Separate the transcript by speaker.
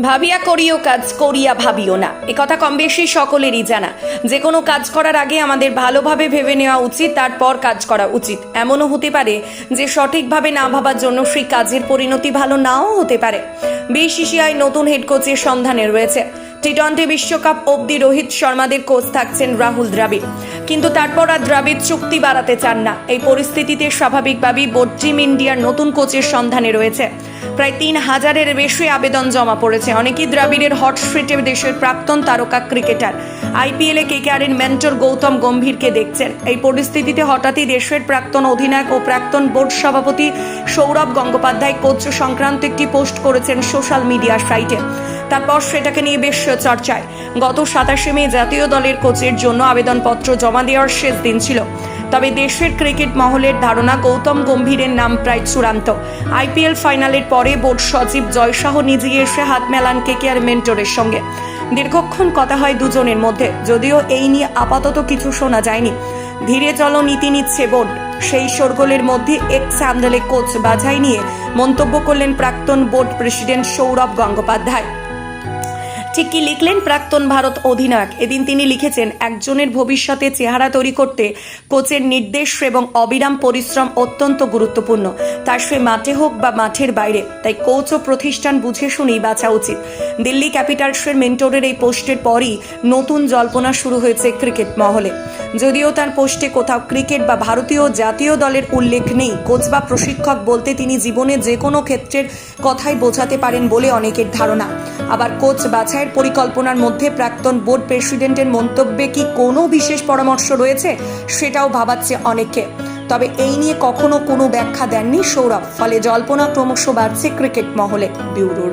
Speaker 1: ভাবিয়া করিও কাজ, করিয়া ভাবিও না। কথা কম বেশি সকলেরই জানা। যে কোনো কাজ করার আগে আমাদের ভালোভাবে ভেবে নেওয়া উচিত, তারপর কাজ করা উচিত। এমনও হতে পারে যে সঠিকভাবে না ভাবার জন্য সেই কাজের পরিণতি ভালো নাও হতে পারে। বিসিসিআই নতুন হেড কোচের সন্ধানে রয়েছে। টি টোয়েন্টি বিশ্বকাপ অবধি রোহিত শর্মাদের কোচ থাকছেন রাহুল দ্রাবিড়। কিন্তু তারপর আর দ্রাবিড় চুক্তি বাড়াতে চান না। এই পরিস্থিতিতে স্বাভাবিকভাবেই বোর্ড টিম ইন্ডিয়ার নতুন কোচের সন্ধানে রয়েছে। প্রায় তিন হাজারের বেশি আবেদন জমা পড়েছে। অনেকেই দ্রাবিড়ের হট স্ট্রিটে দেশের প্রাক্তন তারকা ক্রিকেটার। আইপিএলে কেকেআরের মেন্টর গৌতম গম্ভীরকে দেখছেন। এই পরিস্থিতিতে হঠাৎই দেশের প্রাক্তন অধিনায়ক ও প্রাক্তন বোর্ড সভাপতি সৌরভ গঙ্গোপাধ্যায় কোচ সংক্রান্ত একটি পোস্ট করেছেন সোশ্যাল মিডিয়া সাইটে। তারপর সেটাকে নিয়ে বেশ চর্চায়। গত সাতাশে মে জাতীয় দলের কোচের জন্য আবেদনপত্র জমা দেওয়ার শেষ দিন ছিল। তবে দেশের ক্রিকেট মহলের ধারণা গৌতম গম্ভীরের নাম প্রায় চূড়ান্ত। আইপিএল ফাইনালের পরে বোর্ড সচিব জয়শাহ নিজে এসে হাত মেলান কেকেআর মেন্টরের সঙ্গে। দীর্ঘক্ষণ কথা হয় দুজনের মধ্যে, যদিও এই নিয়ে আপাতত কিছু শোনা যায়নি। ধীরে চলো নীতি নিচ্ছে বোর্ড। সেই শোরগোলের মধ্যে এক্স হ্যান্ডেলে কোচ বাছাই নিয়ে মন্তব্য করলেন প্রাক্তন বোর্ড প্রেসিডেন্ট সৌরভ গঙ্গোপাধ্যায়। ঠিক কি লিখলেন প্রাক্তন ভারত অধিনায়ক? এদিন তিনি লিখেছেন, একজনের ভবিষ্যতে চেহারা তৈরি করতে কোচের নির্দেশ এবং অবিরাম পরিশ্রম অত্যন্ত গুরুত্বপূর্ণ। তার সে মাঠে হোক বা মাঠের বাইরে, তাই কোচ ও প্রতিষ্ঠান বুঝে শুনেই বাঁচা উচিত। দিল্লি ক্যাপিটালসের মেন্টরের এই পোস্টের পরই নতুন জল্পনা শুরু হয়েছে ক্রিকেট মহলে। যদিও তার পোস্টে কোথাও ক্রিকেট বা ভারতীয় জাতীয় দলের উল্লেখ নেই, কোচ বা প্রশিক্ষক বলতে তিনি জীবনে যে কোনো ক্ষেত্রের কথাই বোঝাতে পারেন বলে অনেকের ধারণা। আবার কোচ বাছাইয়ের পরিকল্পনার মধ্যে প্রাক্তন বোর্ড প্রেসিডেন্টের মন্তব্যে কি কোনো বিশেষ পরামর্শ রয়েছে? সেটাও ভাবাচ্ছে অনেকে। তবে এই নিয়ে কখনো কোনো ব্যাখ্যা দেননি সৌরভ, ফলে জল্পনা ক্রমশ বাড়ছে ক্রিকেট মহলে। ব্যুরো